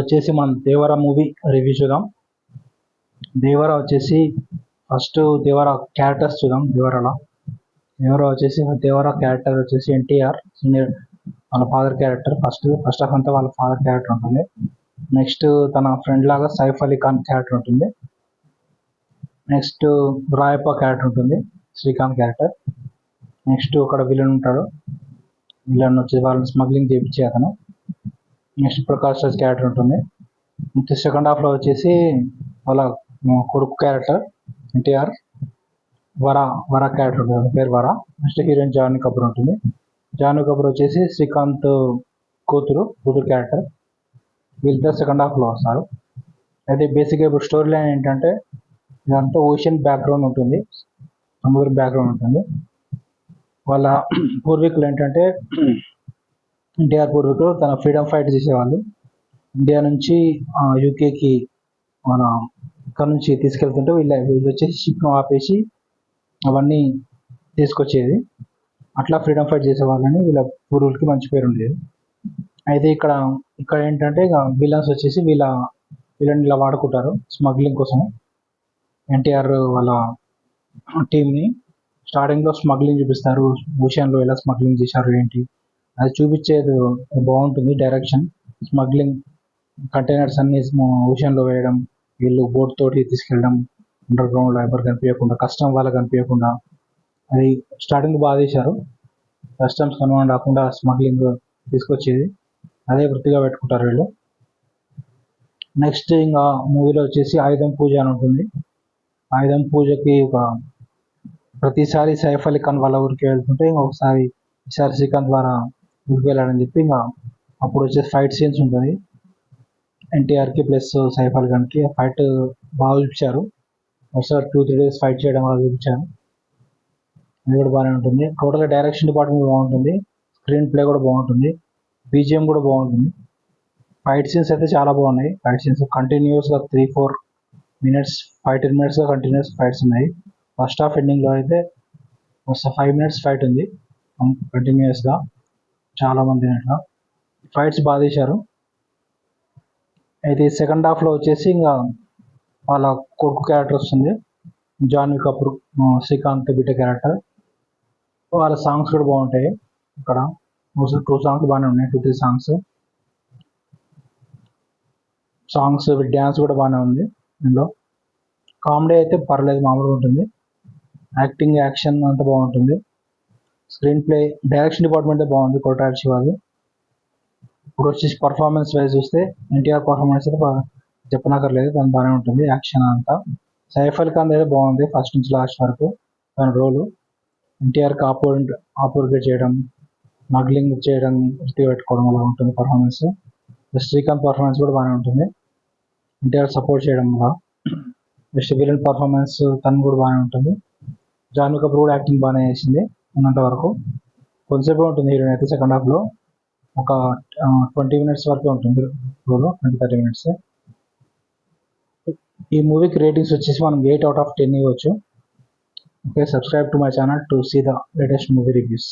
వచ్చేసి మనం దేవర movie review చూద్దాం. దేవర వచ్చేసి ఫస్ట్ దేవర క్యారెక్టర్స్ చూద్దాం దేవరలో. దేవర వచ్చేసి దేవర క్యారెక్టర్ వచ్చేసి ఎన్టీఆర్ సీనియర్ వాళ్ళ father character first first half అంతా వాళ్ళ ఫాదర్ క్యారెక్టర్ ఉంటుంది. నెక్స్ట్ తన ఫ్రెండ్ లాగా సైఫ్ అలీ ఖాన్ క్యారెక్టర్ ఉంటుంది. నెక్స్ట్ రాయప్ప క్యారెక్టర్ ఉంటుంది శ్రీకాంత్ క్యారెక్టర్ నెక్స్ట్ అక్కడ విలన్ ఉంటాడు. విలన్ వచ్చి వాళ్ళని స్మగ్లింగ్ చేయించే అతను. నెక్స్ట్ ప్రకాష్ రాజ్ క్యారెక్టర్ ఉంటుంది. నెక్స్ట్ సెకండ్ హాఫ్లో వచ్చేసి వాళ్ళ కొడుకు క్యారెక్టర్ ఎన్టీఆర్ వర వర క్యారెక్టర్ ఉంటుంది. పేరు వరా. నెక్స్ట్ హీరోయిన్ జాన్వీ కపూర్ ఉంటుంది. జాన్వీ కపూర్ వచ్చేసి శ్రీకాంత్ కూతురు కూతురు క్యారెక్టర్ వీళ్ళిద్దరు సెకండ్ హాఫ్లో వస్తారు. అయితే బేసిక్గా ఇప్పుడు స్టోరీ లైన్ ఏంటంటే ఇదంతా ఓషన్ బ్యాక్గ్రౌండ్ ఉంటుంది. సముద్రం బ్యాక్గ్రౌండ్ ఉంటుంది. వాళ్ళ పూర్వీకులు ఏంటంటే ఎన్టీఆర్ పూర్వీకులు తన ఫ్రీడమ్ ఫైట్ చేసేవాళ్ళు. ఇండియా నుంచి యూకేకి మన ఇక్కడ నుంచి తీసుకెళ్తుంటే వీళ్ళ వీళ్ళు వచ్చేసి షిప్ను ఆపేసి అవన్నీ తీసుకొచ్చేది. అట్లా ఫ్రీడమ్ ఫైట్ చేసే వాళ్ళని వీళ్ళ పూర్వులకి మంచి పేరు ఉండేది. అయితే ఇక్కడ ఇక్కడ ఏంటంటే ఇక విలన్స్ వచ్చేసి వీళ్ళ వీళ్ళని ఇలా వాడుకుంటారు స్మగ్లింగ్ కోసం ఎన్టీఆర్ వాళ్ళ టీంని స్టార్టింగ్లో స్మగ్లింగ్ చూపిస్తారు. ఓషన్లో ఎలా స్మగ్లింగ్ చేశారు ఏంటి? అది చూపించేది బాగుంటుంది డైరెక్షన్ స్మగ్లింగ్ కంటైనర్స్ అన్ని ఓషన్లో వేయడం వీళ్ళు బోట్ తోటి తీసుకెళ్ళడం అండర్ గ్రౌండ్లో ఎవరు కనిపించకుండా కస్టమ్ వాళ్ళకి కనిపించకుండా అది స్టార్టింగ్ బాగా తీశారు. కస్టమ్స్ కనుగొని రాకుండా స్మగ్లింగ్ తీసుకొచ్చేది. అదే వృత్తిగా పెట్టుకుంటారు వీళ్ళు. నెక్స్ట్ ఇంకా మూవీలో వచ్చేసి ఆయుధం పూజ అని ఉంటుంది. ఆయుధం పూజకి ఒక ప్రతిసారి సైఫ్ అలీ ఖాన్ వాళ్ళ ఊరికి వెళ్తుంటే ఇంకొకసారి ఈసారి శ్రీకాంత్ ద్వారా వెళ్ళాడని చెప్పి ఇంకా అప్పుడు వచ్చేసి ఫైట్ సీన్స్ ఉంటుంది. ఎన్టీఆర్కి ప్లస్ సైఫ్ అల్ ఖాన్కి ఫైట్ బాగా చూపించారు. ఒకసారి టూ త్రీ డేస్ ఫైట్ చేయడం వల్ల చూపించారు. అది కూడా బాగానే ఉంటుంది. టోటల్గా డైరెక్షన్ డిపార్ట్మెంట్ బాగుంటుంది. స్క్రీన్ ప్లే కూడా బాగుంటుంది. బీజిఎం కూడా బాగుంటుంది. ఫైట్ సీన్స్ అయితే చాలా బాగున్నాయి. ఫైట్ సీన్స్ కంటిన్యూస్గా three four minutes five ten మినిట్స్గా continuous fights ఉన్నాయి. ఫస్ట్ హాఫ్ ఎండింగ్లో అయితే ఫైవ్ మినిట్స్ ఫైట్ ఉంది. కంటిన్యూస్గా చాలా మంది అట్లా ఫైట్స్ బాగా తీశారు అయితే సెకండ్ హాఫ్లో వచ్చేసి ఇంకా వాళ్ళ కొడుకు క్యారెక్టర్ వస్తుంది. జాన్వి కపూర్ శ్రీకాంత్ బిడ్డ క్యారెక్టర్ వాళ్ళ సాంగ్స్ కూడా బాగుంటాయి ఇక్కడ టూ సాంగ్స్ బాగానే ఉన్నాయి two three songs songs dance కూడా బాగానే ఉంది ఇందులో. కామెడీ అయితే పర్లేదు మామూలుగా ఉంటుంది. యాక్టింగ్ యాక్షన్ అంతా బాగుంటుంది. స్క్రీన్ ప్లే డైరెక్షన్ డిపార్ట్మెంటే బాగుంది కొట్టాడు శివాజీ. ఇప్పుడు వచ్చేసి పర్ఫార్మెన్స్ వైజ్ చూస్తే ఎన్టీఆర్ పర్ఫార్మెన్స్ అయితే బాగా చెప్పనక్కర్లేదు దాని బాగానే ఉంటుంది యాక్షన్ అంతా. సైఫ్ అలీ ఖాన్ అయితే బాగుంది ఫస్ట్ నుంచి లాస్ట్ వరకు దాని రోలు ఎన్టీఆర్కి ఆపోనెంట్ ఆపోర్గేట్ చేయడం స్మగ్లింగ్ చేయడం వృత్తి పెట్టుకోవడం అలా ఉంటుంది పర్ఫార్మెన్స్ శ్రీకాంత్ పర్ఫార్మెన్స్ కూడా బాగానే ఉంటుంది. ఎన్టీఆర్ సపోర్ట్ చేయడం వల్ల నెక్స్ట్ విలన్ పర్ఫార్మెన్స్ తను కూడా బాగానే ఉంటుంది. జాన్వి కపూర్ కూడా యాక్టింగ్ బాగానే చేసింది. ఉన్నంత వరకు కొంతసేపు ఉంటుంది హీరోయిన్ అయితే సెకండ్ హాఫ్లో ఒక ట్వంటీ మినిట్స్ వరకే ఉంటుంది రోలో ట్వంటీ థర్టీ మినిట్స్ ఈ మూవీకి రేటింగ్స్ వచ్చేసి మనం ఎయిట్ అవుట్ ఆఫ్ టెన్ ఇవ్వచ్చు. Okay subscribe to my channel to see the latest movie reviews